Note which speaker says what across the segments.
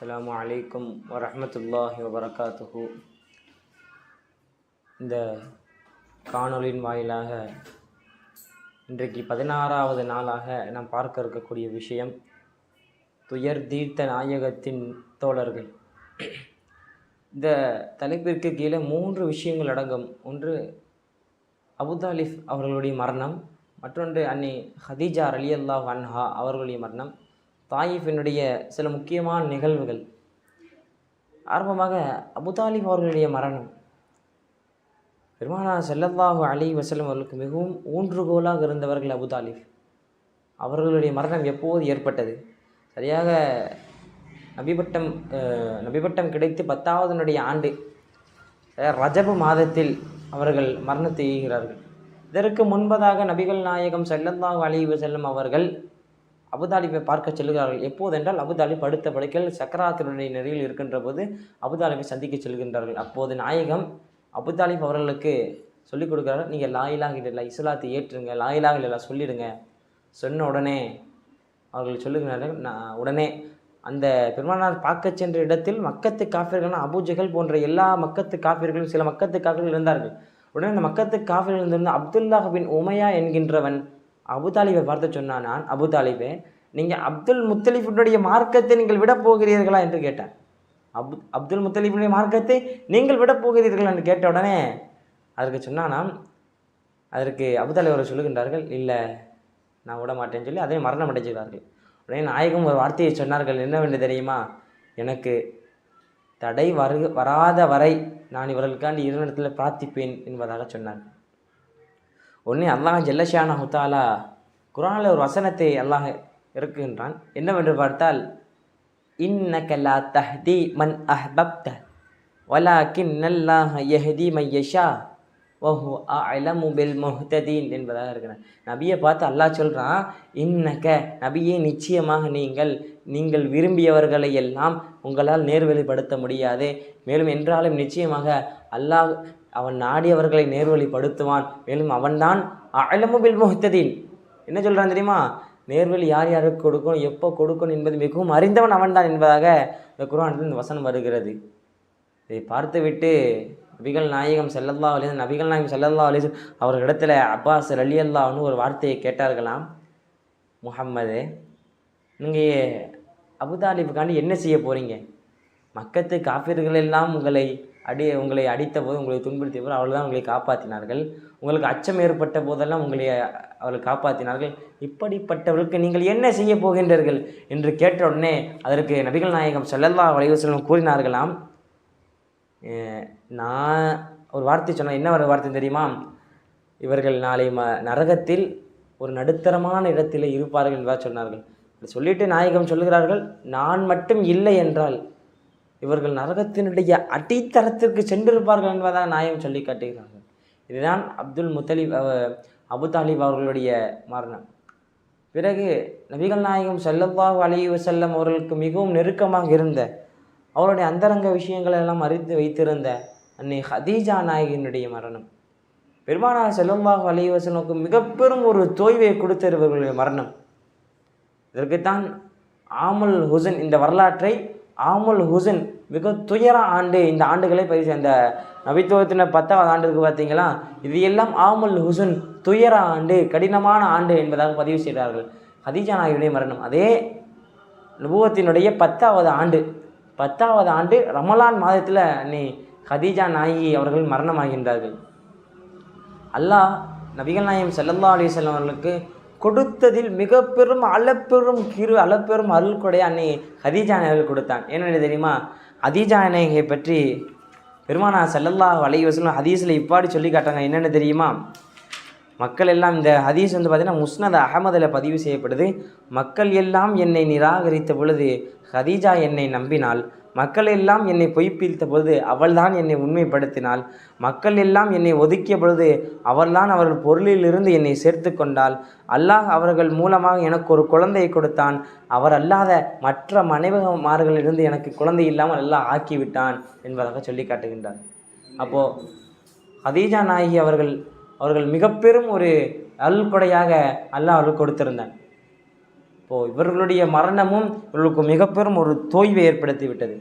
Speaker 1: அஸ்லாம் வலைக்கம் வரமத்துல்லாஹி வபரகாத்துஹு. இந்த காணொளியின் வாயிலாக இன்றைக்கு பதினாறாவது நாளாக நாம் பார்க்க இருக்கக்கூடிய விஷயம் துயர் தீர்த்த நாயகத்தின் தோழர்கள். இந்த தலைப்பிற்கு கீழே மூன்று விஷயங்கள் அடங்கும். ஒன்று அபுதாலிஃப் அவர்களுடைய மரணம் மற்றொன்று அன்னை ஹதீஜா அலி அல்லாஹ் அன்ஹா அவர்களுடைய மரணம் தாயிஃபினுடைய சில முக்கியமான நிகழ்வுகள். ஆரம்பமாக அபுதாலிப் அவர்களுடைய மரணம். பெருமானா செல்லல்லாஹு அலி வசலம் அவர்களுக்கு மிகவும் ஊன்றுகோலாக இருந்தவர்கள் அபுதாலிப் அவர்களுடைய மரணம் எப்போது ஏற்பட்டது? சரியாக நபிபட்டம் நபிபட்டம் கிடைத்து பத்தாவதனுடைய ஆண்டு ரஜபு மாதத்தில் அவர்கள் மரணத்தை எய்கிறார்கள். இதற்கு முன்பதாக நபிகள் நாயகம் ஸல்லல்லாஹு அலி வசல்லம் அவர்கள் அபுதாலிபை பார்க்க செல்கிறார்கள். எப்போதென்றால் அபுதாலிப் படுத்த படுக்கையில் சக்கராத்தினுடைய நிலையில் இருக்கின்ற போது அபுதாலிபை சந்திக்க செல்கின்றார்கள். அப்போது நாயகம் அபுதாலிப் அவர்களுக்கு சொல்லிக் கொடுக்குறாரு நீங்கள் லாயிலாக இல்லை இஸ்லாத்தை ஏற்றுங்க லாயிலாக இல்லை சொல்லிடுங்க. சொன்ன உடனே அவர்கள் சொல்லுகிறார்கள் நான் உடனே அந்த பெருமானார் பார்க்க சென்ற இடத்தில் மக்கத்து காஃபிர்கள்னா அபூஜகல் போன்ற எல்லா மக்கத்து காஃபிர்களும் சில மக்கத்து காஃபிர்கள் இருந்தார்கள். உடனே அந்த மக்கத்து காஃபிர்கள் இருந்திருந்த அப்துல்லாஹ் பின் உமையா என்கின்றவன் அபுதாலிபை பார்த்து சொன்னான் நான் அபுதாலிபே நீங்கள் அப்துல் முத்தலிஃபுடைய மார்க்கத்தை நீங்கள் விட போகிறீர்களா? என்று கேட்டேன். அப் அப்துல் முத்தலிஃபுடைய மார்க்கத்தை நீங்கள் விட போகிறீர்களா? என்று கேட்ட உடனே அதற்கு சொன்னானாம் அதற்கு அபுதாலி அவர்கள் சொல்லுகின்றார்கள் இல்லை நான் விட மாட்டேன்னு சொல்லி அதே மரணம் அடைஞ்சுகிறார்கள் உடனே நாயகம் ஒரு வார்த்தையை சொன்னார்கள் என்னவென்று தெரியுமா? எனக்கு தடை வரு வராத வரை நான் இவர்களுக்காண்டி இருநிடத்தில் பிரார்த்திப்பேன் என்பதாக சொன்னார் உடனே அல்லாஹ் ஜல்லஷான ஹுத்தாலா குரானில் ஒரு வசனத்தை அல்லாஹ் இருக்குகின்றான் என்னவென்று பார்த்தால் இன்ன கல்லா தஹ்தி மன் அஹ்பப்த வலாக்கின் நல்லாஹ யஹதி மையஷா வஹு அலமு பில் முஹ்ததீன் என்பதாக இருக்கிறான். நபியை பார்த்து அல்லாஹ் சொல்கிறான் இன்னக்க நபியே நிச்சயமாக நீங்கள் நீங்கள் விரும்பியவர்களை எல்லாம் உங்களால் நேர்வழிப்படுத்த முடியாது. மேலும் என்றாலும் நிச்சயமாக அல்லாஹ் அவன் நாடியவர்களை நேர்வழிப்படுத்துவான். மேலும் அவன்தான் அலமு பில் முஹ்ததீன். என்ன சொல்கிறான் தெரியுமா? நேர்வழி யார் யாருக்கு கொடுக்கணும் எப்போ கொடுக்கணும் என்பது மிகவும் அறிந்தவன் அவன்தான் என்பதாக இந்த குர்ஆனில் இந்த வசனம் வருகிறது. இதை பார்த்துவிட்டு நபிகள் நாயகம் செல்லல்லா அலி நபிகள் நாயகம் செல்லல்லா அலி அவர்களிடத்தில் அப்பாஸ் அலி அல்லாஹ்னு ஒரு வார்த்தையை கேட்டார்களாம். முகம்மது நீங்கள் அபுதாலிபுக்காண்டி என்ன செய்ய போகிறீங்க மக்கத்து காப்பீர்கள் எல்லாம் உங்களை அடி உங்களை அடித்த போது உங்களை துன்புறுத்திய போது அவர்கள் தான் உங்களை காப்பாற்றினார்கள் உங்களுக்கு அச்சம் ஏற்பட்ட போதெல்லாம் உங்களை அவர்கள் காப்பாற்றினார்கள் இப்படிப்பட்டவர்களுக்கு நீங்கள் என்ன செய்ய போகின்றீர்கள்? என்று கேட்ட உடனே அதற்கு நபிகள் நாயகம் செல்லல்லா வலைவசலம் கூறினார்களாம். நான் ஒரு வார்த்தை சொன்னேன் என்ன ஒரு வார்த்தை தெரியுமா? இவர்கள் நாளை ம நரகத்தில் ஒரு நடுத்தரமான இடத்தில் இருப்பார்கள் என்றால் சொன்னார்கள். சொல்லிட்டு நாயகம் சொல்லுகிறார்கள் நான் மட்டும் இல்லை என்றால் இவர்கள் நரகத்தினுடைய அடித்தரத்திற்கு சென்றிருப்பார்கள் என்பதாக நாயகம் சொல்லி காட்டுகிறார்கள். இதுதான் அப்துல் முத்தலிப் அபு தாலிப் அவர்களுடைய மரணம். பிறகு நபிகள் நாயகம் ஸல்லல்லாஹு அலைஹி வஸல்லம் அவர்களுக்கு மிகவும் நெருக்கமாக இருந்த அவருடைய அந்தரங்க விஷயங்களை எல்லாம் அறிந்து வைத்திருந்த அன்னை ஹதீஜா நாயகினுடைய மரணம். பெருமானார் ஸல்லல்லாஹு அலைஹி வஸல்லமுக்கு மிக பெரும் ஒரு தோய்வை கொடுத்த இவர்களுடைய மரணம். இதற்குத்தான் ஆமல் ஹுசன் இந்த வரலாற்றை ஆமுல் ஹுசன் மிக துயர ஆண்டு இந்த ஆண்டுகளை பதிவு சேர்ந்த நபித்துவத்தின பத்தாவது ஆண்டு பார்த்தீங்களா? இது எல்லாம் ஆமுல் ஹுசன் துயர ஆண்டு கடினமான ஆண்டு என்பதாக பதிவு செய்கிறார்கள். ஹதீஜா நாயுடைய மரணம். அதே நுபுவத்தினுடைய பத்தாவது ஆண்டு பத்தாவது ஆண்டு ரமலான் மாதத்தில் நீ ஹதீஜா நாயகி அவர்கள் மரணமாகின்றார்கள். அல்லாஹ் நபிகள் நாயம் செல்லல்லா அலைஹி அவர்களுக்கு கொடுத்ததில் மிக பெரும் அளப்பெரும் கிரு அளப்பெரும் அருள் கொடை அன்னை ஹதீஜா நாயகர்கள் கொடுத்தான். என்னென்னு தெரியுமா? ஹதீஜா நாயகை பற்றி பெருமானா செல்லல்லா வலை வசூலும் ஹதீஸில் இப்பாடி சொல்லி காட்டாங்க என்னென்னு தெரியுமா? மக்கள் எல்லாம் இந்த ஹதீஸ் வந்து பார்த்திங்கன்னா முஸ்னத் அகமதில் பதிவு செய்யப்படுது. மக்கள் எல்லாம் என்னை நிராகரித்த பொழுது ஹதீஜா என்னை நம்பினால் மக்கள் எல்லாம் என்னை பொய்ப்பித்த பொழுது அவள்தான் என்னை உண்மைப்படுத்தினாள். மக்கள் எல்லாம் என்னை ஒதுக்கிய பொழுது அவள்தான் அவர்கள் பொருளிலிருந்து என்னை சேர்த்து கொண்டாள் அல்லாஹ் அவர்கள் மூலமாக எனக்கு ஒரு குழந்தையை கொடுத்தான். அவர் அல்லாத மற்ற மனைவமார்களிலிருந்து எனக்கு குழந்தை இல்லாமல் அல்லாஹ் ஆக்கிவிட்டான் என்பதாக சொல்லி காட்டுகின்றார். அப்போது ஹதீஜா நாயகி அவர்கள் அவர்கள் மிக பெரும் ஒரு அருள்கொடையாக அல்லாஹ் அவர்கள் கொடுத்திருந்தான். இப்போது இவர்களுடைய மரணமும் இவர்களுக்கு மிகப்பெரும் ஒரு தோய்வை ஏற்படுத்தி விட்டது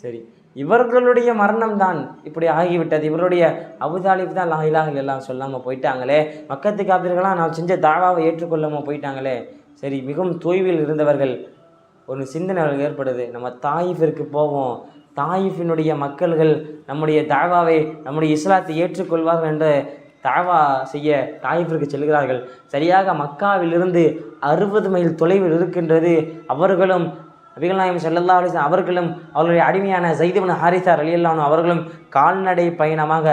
Speaker 1: சரி இவர்களுடைய மரணம் தான் இப்படி ஆகிவிட்டது. இவருடைய அபுதாலிப் தான் லாயிலாக எல்லாம் சொல்லாமல் போயிட்டாங்களே. மக்கத்து காப்பீர்களாக நான் செஞ்ச தாவாவை ஏற்றுக்கொள்ளாமல் போயிட்டாங்களே. சரி மிகவும் தோய்வில் இருந்தவர்கள் ஒரு சிந்தனைகள் ஏற்படுது. நம்ம தாயிஃபிற்கு போவோம். தாயிஃபினுடைய மக்கள்கள் நம்முடைய தாவாவை நம்முடைய இஸ்லாத்தை ஏற்றுக்கொள்வார்கள் என்ற தாவா செய்ய தாயிஃபிற்கு செல்கிறார்கள். சரியாக மக்காவிலிருந்து அறுபது மைல் தொலைவில் இருக்கின்றது. அவர்களும் நபிகள் நாயகம் ஸல்லல்லாஹு அவர்களும் அவர்களுடைய அடிமையான ஜைதுபின் ஹாரிசா ரலியல்லாஹு அவர்களும் கால்நடை பயணமாக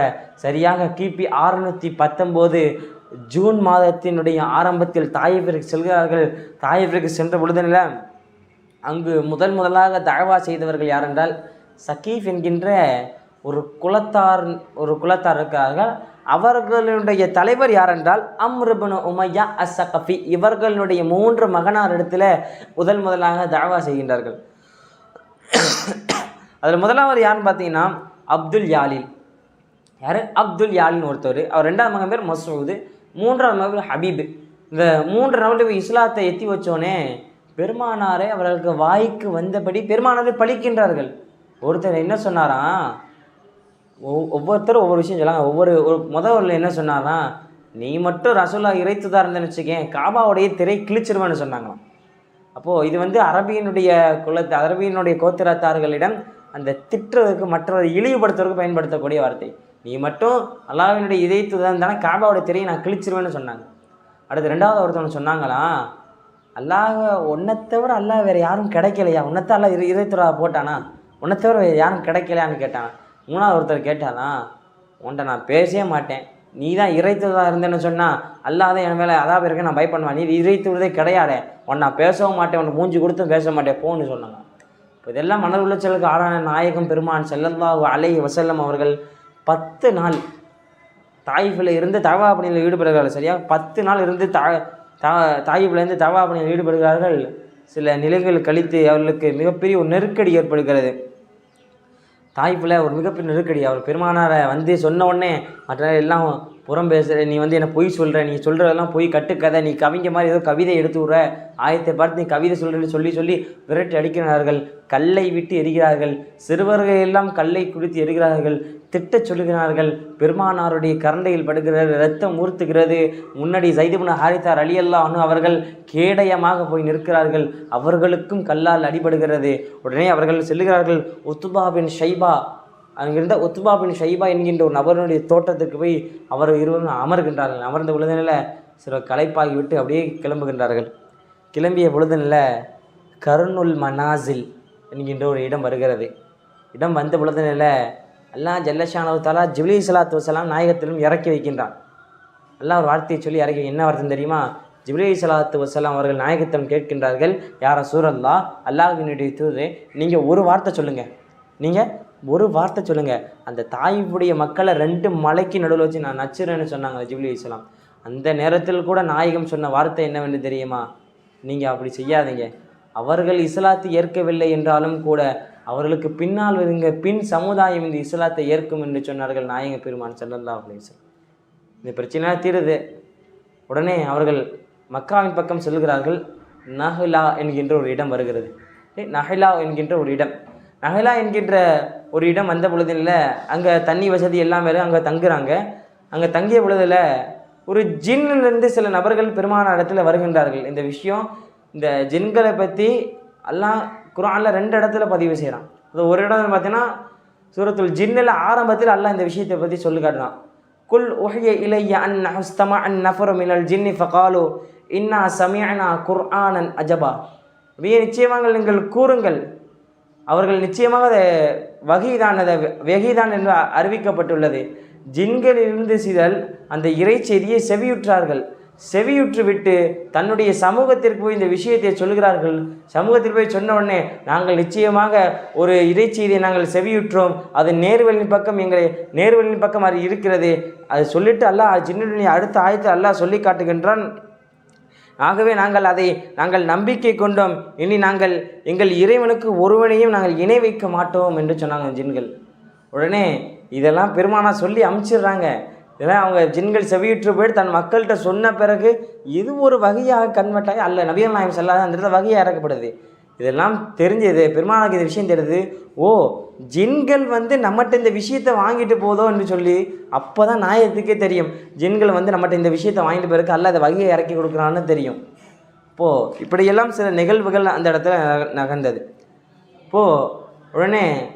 Speaker 1: சரியாக கிபி அறுநூற்றி பத்தொம்போது ஜூன் மாதத்தினுடைய ஆரம்பத்தில் தாயிஃபிற்கு செல்கிறார்கள். தாயிஃபிற்கு சென்ற பொழுதுல அங்கு முதல் முதலாக தழவா செய்தவர்கள் யாரென்றால் சகீஃப் என்கின்ற ஒரு குலத்தார் ஒரு குலத்தார் இருக்கிறார்கள். அவர்களுடைய தலைவர் யாரென்றால் அம்ருபனு உமையா அஸ்ஸகஃபி இவர்களுடைய மூன்று மகனார் இடத்துல முதல் முதலாக தாவா செய்கின்றார்கள். அதில் முதலாவது யாருன்னு பார்த்தீங்கன்னா அப்துல் யாலில். யார்? அப்துல் யாலின் ஒருத்தர் அவர் ரெண்டாவது மகன் பேர் மசூது. மூன்றாவது மகன் பேர் ஹபீப். இந்த மூன்று நபர்கள் இஸ்லாத்தை எத்தி வச்சோனே பெருமானாரை அவர்களுக்கு வாய்க்கு வந்தபடி பெருமானாரை பழிக்கின்றார்கள். ஒருத்தர் என்ன சொன்னாராம்? ஒவ்- ஒவ்வொருத்தரும் ஒவ்வொரு விஷயம் சொல்லாங்க ஒவ்வொரு ஒரு முதல்ல என்ன சொன்னாராம் நீ மட்டும் ரசோல்லா இறைத்துதா இருந்தேன்னு வச்சுக்கேன் காபாவுடைய திரை கிழிச்சிருவேன்னு சொன்னாங்களாம். அப்போது இது வந்து அரபியினுடைய குலத்து அரபியினுடைய கோத்திரத்தார்களிடம் அந்த திட்டுறதுக்கு மற்றவரை இழிவுபடுத்துறதுக்கு பயன்படுத்தக்கூடிய வார்த்தை. நீ மட்டும் அல்லாவினுடைய இதயத்துதான் தானே காபாவோட திரையை நான் கிழிச்சிருவேன்னு சொன்னாங்க. அடுத்து ரெண்டாவது ஒருத்தவங்க சொன்னாங்களாம் அல்லாஹ் உன்னை தவிர அல்லாஹ் வேறு யாரும் கிடைக்கலையா? உன்னைத்த அல்லாஹ் இரு இதயத்துறா போட்டானா? உன்னை தவிர வேறு யாரும் கிடைக்கலையான்னு கேட்டான். மூணாவது ஒருத்தர் கேட்டாலாம் உன்கிட்ட நான் பேசவே மாட்டேன். நீ தான் இறைத்ததாக இருந்தேன்னு சொன்னால் அல்லாத என் மேலே அதாவது இருக்க நான் பயப்படுவேன். நீ இறைத்துவதே கிடையாதே. உன்னை நான் பேசவும் மாட்டேன் உனக்கு மூஞ்சி கொடுத்தும் பேச மாட்டேன். போன்னு சொன்னாங்க. இப்போ இதெல்லாம் மன உளைச்சலுக்கு ஆளான நாயகம் பெருமான் ஸல்லல்லாஹு அலை வசல்லம் அவர்கள் பத்து நாள் தாயிஃபில் இருந்து தவா பணியில் ஈடுபடுகிறார்கள். சரியா? பத்து நாள் இருந்து தா தா தாயிஃபிலேருந்து தவா பணியில் ஈடுபடுகிறார்கள். சில நிலைகள் கழித்து அவர்களுக்கு மிகப்பெரிய ஒரு நெருக்கடி ஏற்படுகிறது. தாய்ப்பில் ஒரு மிகப்பெரிய நெருக்கடி. அவர் பெருமானாரை வந்து சொன்ன உடனே மற்ற எல்லாம் புறம் பேசுகிற நீ வந்து என்ன பொய் சொல்கிற நீ சொல்கிறதெல்லாம் பொய் கட்டுக்கதை நீ கவிங்க மாதிரி ஏதோ கவிதை எடுத்து விட்ற. ஆயத்தை பார்த்து நீ கவிதை சொல்கிறேன்னு சொல்லி சொல்லி விரட்டி அடிக்கிறார்கள். கல்லை விட்டு எரிகிறார்கள். சிறுவர்கள் எல்லாம் கல்லை குடித்து எரிகிறார்கள். திட்டச் சொல்லுகிறார்கள். பெருமானாருடைய கரண்டையில் படுகிறது ரத்தம் ஊர்த்துகிறது. முன்னாடி சைதுபுன ஹாரித்தார் அலி அல்லாஹ் அவர்கள் கேடயமாக போய் நிற்கிறார்கள். அவர்களுக்கும் கல்லால் அடிபடுகிறது. உடனே அவர்கள் செல்லுகிறார்கள். உத்துபா பின் ஷைபா அங்கிருந்த உத்துபா பின் ஷைபா என்கின்ற ஒரு நபருடைய தோட்டத்துக்கு போய் அவர் இருவரும் அமர்கின்றார்கள். அமர்ந்த பொழுதுனில் சில களைப்பாகி விட்டு அப்படியே கிளம்புகின்றார்கள். கிளம்பிய நில கருணுல் மனாசில் என்கின்ற ஒரு இடம் வருகிறது. இடம் வந்த பொழுது நில ஜல்லஷானவு தாலா ஜிப்லி சலாத்து வசலாம் நாயகத்திலும் இறக்கி வைக்கின்றான். எல்லாம் ஒரு வார்த்தையை சொல்லி இறக்கி என்ன வார்த்தை தெரியுமா? ஜிப்ரீ சலாத்து வசலாம் அவர்கள் நாயகத்தம் கேட்கின்றார்கள் யார சூரல்லா அல்லாஹினுடைய தூது நீங்கள் ஒரு வார்த்தை சொல்லுங்கள் நீங்கள் ஒரு வார்த்தை சொல்லுங்கள் அந்த தாயினுடைய மக்களை ரெண்டு மலைக்கு நடுவில் வச்சு நான் நச்சுறேன்னு சொன்னாங்க ஜிப்லி இஸ்லாம் அந்த நேரத்தில் கூட நாயகம் சொன்ன வார்த்தை என்னவென்று தெரியுமா? நீங்கள் அப்படி செய்யாதீங்க. அவர்கள் இஸ்லாத்தை ஏற்கவில்லை என்றாலும் கூட அவர்களுக்கு பின்னால் இருங்க பின் சமுதாயம் இந்த இஸ்லாத்தை ஏற்கும் என்று சொன்னார்கள் நாயக பெருமான் செல்லல்லா அப்படின்னு இந்த பிரச்சனையாக தீருது. உடனே அவர்கள் மக்காவின் பக்கம் செல்கிறார்கள். நஹிலா என்கின்ற ஒரு இடம் வருகிறது. ஏ, என்கின்ற ஒரு இடம். நஹிலா என்கின்ற ஒரு இடம் வந்த பொழுதில் அங்கே தண்ணி வசதி எல்லாம் வேறு அங்கே தங்குறாங்க. அங்கே தங்கிய பொழுதில் ஒரு ஜின்னிலிருந்து சில நபர்கள் பெருமான இடத்துல வருகின்றார்கள். இந்த விஷயம் இந்த ஜின்களை பற்றி எல்லாம் குர்ஆனில் ரெண்டு இடத்துல பதிவு செய்கிறான் அது ஒரு இடம் பார்த்தீங்கன்னா சூரத்துல் ஜின்னில் ஆரம்பத்தில் எல்லாம் இந்த விஷயத்தை பற்றி சொல்லி காட்டுறான். குல் உஹிய இலைய அன் ஹஸ்தமா அன் நஃபர் மினல் ஜின்னி ஃபகாலு இன்னா சமிஅனா குர்ஆனன் அஜபா. அப்படியே நிச்சயமாக நீங்கள் கூறுங்கள் அவர்கள் நிச்சயமாக அதை வகைதான் அதை வெகைதான் என்று அறிவிக்கப்பட்டுள்ளது. ஜின்களிலிருந்து சிதல் அந்த இறை செய்தியை செவியுற்றார்கள். செவியுற்று விட்டு தன்னுடைய சமூகத்திற்கு போய் இந்த விஷயத்தை சொல்கிறார்கள். சமூகத்தில் போய் சொன்ன உடனே நாங்கள் நிச்சயமாக ஒரு இறைச்செய்தியை நாங்கள் செவியுற்றோம். அது நேர்வழியின் பக்கம் எங்களை நேர்வழியின் பக்கம் அது இருக்கிறது. அது சொல்லிட்டு அல்லாஹ் ஜின்னுடைய அடுத்த ஆயத்தை அல்லாஹ் சொல்லி காட்டுகின்றான் ஆகவே நாங்கள் அதை நாங்கள் நம்பிக்கை கொண்டோம். இனி நாங்கள் எங்கள் இறைவனுக்கு ஒருவனையும் நாங்கள் இணை வைக்க மாட்டோம் என்று சொன்னாங்க ஜின்கள். உடனே இதெல்லாம் பெருமானா சொல்லி அமுச்சிடுறாங்க. இதெல்லாம் அவங்க ஜின்கள் செவியுற்று போய் தன் மக்கள்கிட்ட சொன்ன பிறகு இது ஒரு வகையாக கன்வெர்ட் ஆகி அல்ல நபிகள் நாயம் செல்லாத அந்த இடத்துல வகையாக இறக்கப்படுது. இதெல்லாம் தெரிஞ்சது. பெருமாளுக்கு இந்த விஷயம் தெரியுது ஓ ஜின்கள் வந்து நம்மகிட்ட இந்த விஷயத்தை வாங்கிட்டு போதோ என்று சொல்லி அப்போ தான் நாயத்துக்கே தெரியும். ஜின்கள் வந்து நம்மகிட்ட இந்த விஷயத்தை வாங்கிட்டு போயிருக்கு அல்ல அதை வகையை இறக்கி கொடுக்குறான்னு தெரியும். இப்போது இப்படியெல்லாம் சில நிகழ்வுகள் அந்த இடத்துல நக- நகர்ந்தது. இப்போது உடனே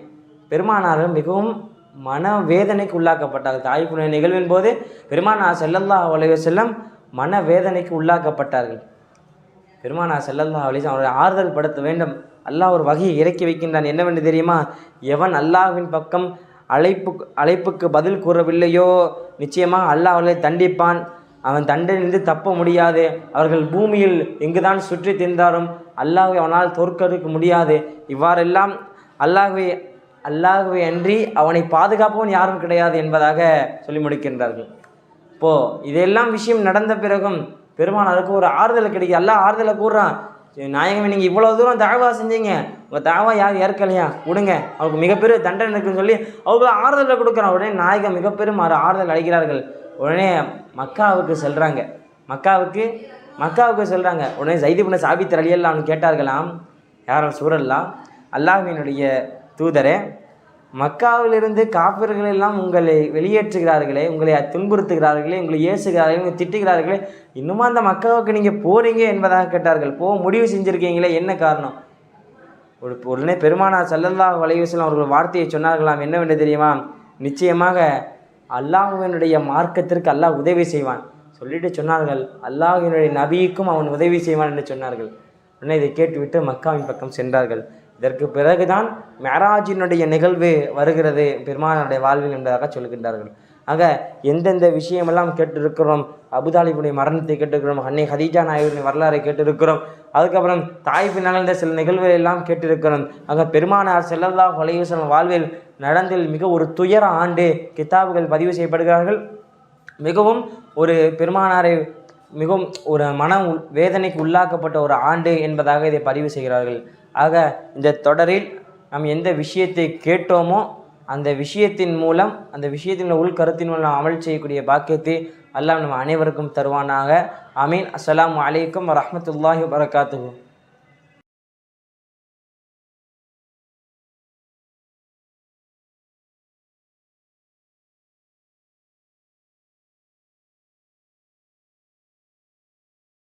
Speaker 1: பெருமானார் மிகவும் மனவேதனைக்கு உள்ளாக்கப்பட்டார்கள் தாய்ப்புண நிகழ்வின் போது பெருமானார் செல்லல்லா உலக செல்லம் மனவேதனைக்கு உள்ளாக்கப்பட்டார்கள். பெருமானா செல்லல்லா அலிஸ் வஸல்லம் அவரை ஆறுதல் படுத்த வேண்டும். அல்லாஹ் ஒரு வகையை இறக்கி வைக்கின்றான். என்னவென்று தெரியுமா? எவன் அல்லாஹ்வின் பக்கம் அழைப்பு அழைப்புக்கு பதில் கூறவில்லையோ நிச்சயமாக அல்லாஹ் அவர்களை தண்டிப்பான். அவன் தண்டனிலிருந்து தப்ப முடியாது. அவர்கள் பூமியில் எங்குதான் சுற்றி திரிந்தாலும் அல்லாஹை அவனால் தோற்கடிக்க முடியாது. இவ்வாறெல்லாம் அல்லாஹுவை அல்லாஹுவை அன்றி அவனை பாதுகாப்பவன் யாரும் கிடையாது என்பதாக சொல்லி முடிக்கின்றார்கள். இப்போது இதெல்லாம் விஷயம் நடந்த பிறகும் பெருமானாருக்கு ஒரு ஆறுதல் கிடைக்கும் எல்லாம் ஆறுதலை கூடுறான் நாயகமே நீங்கள் இவ்வளோ தூரம் தாவா செஞ்சீங்க. உங்கள் தாவா யார் ஏற்கலையா? விடுங்க. அவருக்கு மிகப்பெரிய தண்டனை இருக்குன்னு சொல்லி அவருக்கு ஆறுதலை கொடுக்குறான். உடனே நாயகம் மிகப்பெரும் ஆறுதல் அளிக்கிறார்கள். உடனே மக்காவுக்கு செல்கிறாங்க மக்காவுக்கு மக்காவுக்கு செல்கிறாங்க உடனே ஜைதி பண்ண சாபித்தர் அலியல்லான்னு கேட்டார்களாம். யாரும் சூழல்லாம் அல்லாஹ்வினுடைய தூதரே மக்காவிலிருந்து காப்பிர்கள் எல்லாம் உங்களை வெளியேற்றுகிறார்களே உங்களை துன்புறுத்துகிறார்களே உங்களை ஏசுகிறார்களே உங்களை திட்டுகிறார்களே இன்னுமா அந்த மக்காவுக்கு நீங்கள் போறீங்க என்பதாக கேட்டார்கள். போக முடிவு செஞ்சுருக்கீங்களே என்ன காரணம்? ஒரு உடனே பெருமானார் ஸல்லல்லாஹு அலைஹி அவர்கள் வார்த்தையை சொன்னார்களாம். என்னவென்று தெரியுமா? நிச்சயமாக அல்லாஹுவனுடைய மார்க்கத்திற்கு அல்லாஹ் உதவி செய்வான். சொல்லிட்டு சொன்னார்கள் அல்லாஹினுடைய நபிக்கும் அவன் உதவி செய்வான் என்று சொன்னார்கள். உடனே இதை கேட்டுவிட்டு மக்காவின் பக்கம் சென்றார்கள். இதற்கு பிறகுதான் மெராஜினுடைய நிகழ்வு வருகிறது பெருமானுடைய வாழ்வில் என்பதாக சொல்கின்றார்கள். ஆக எந்தெந்த விஷயமெல்லாம் கேட்டிருக்கிறோம் அபுதாலிபுடைய மரணத்தை கேட்டிருக்கிறோம் அன்னை ஹதீஜா நாயகரின் வரலாறை கேட்டிருக்கிறோம் அதுக்கப்புறம் தாய்ப்பு நிகழ்ந்த சில நிகழ்வுகள் எல்லாம் கேட்டிருக்கிறோம். ஆக பெருமானார் செல்லல்லா அலைஹி வாழ்வில் நடந்தில் மிக ஒரு துயர ஆண்டு கிதாபுகள் பதிவு செய்யப்படுகிறார்கள். மிகவும் ஒரு பெருமானாரை மிகவும் ஒரு மன உள்- வேதனைக்கு உள்ளாக்கப்பட்ட ஒரு ஆண்டு என்பதாக இதை பதிவு செய்கிறார்கள். ஆக இந்த தொடரில் நாம் எந்த விஷயத்தை கேட்டோமோ அந்த விஷயத்தின் மூலம் அந்த விஷயத்தின் உள்கருத்தின் மூலம் அமல் செய்யக்கூடிய பாக்கியத்தை அல்லாஹ் நம்ம அனைவருக்கும் தருவானாக. அமீன் அஸ்லாம் அலைக்கும் வரமத்துல்லாஹி வபரகாத்துஹு.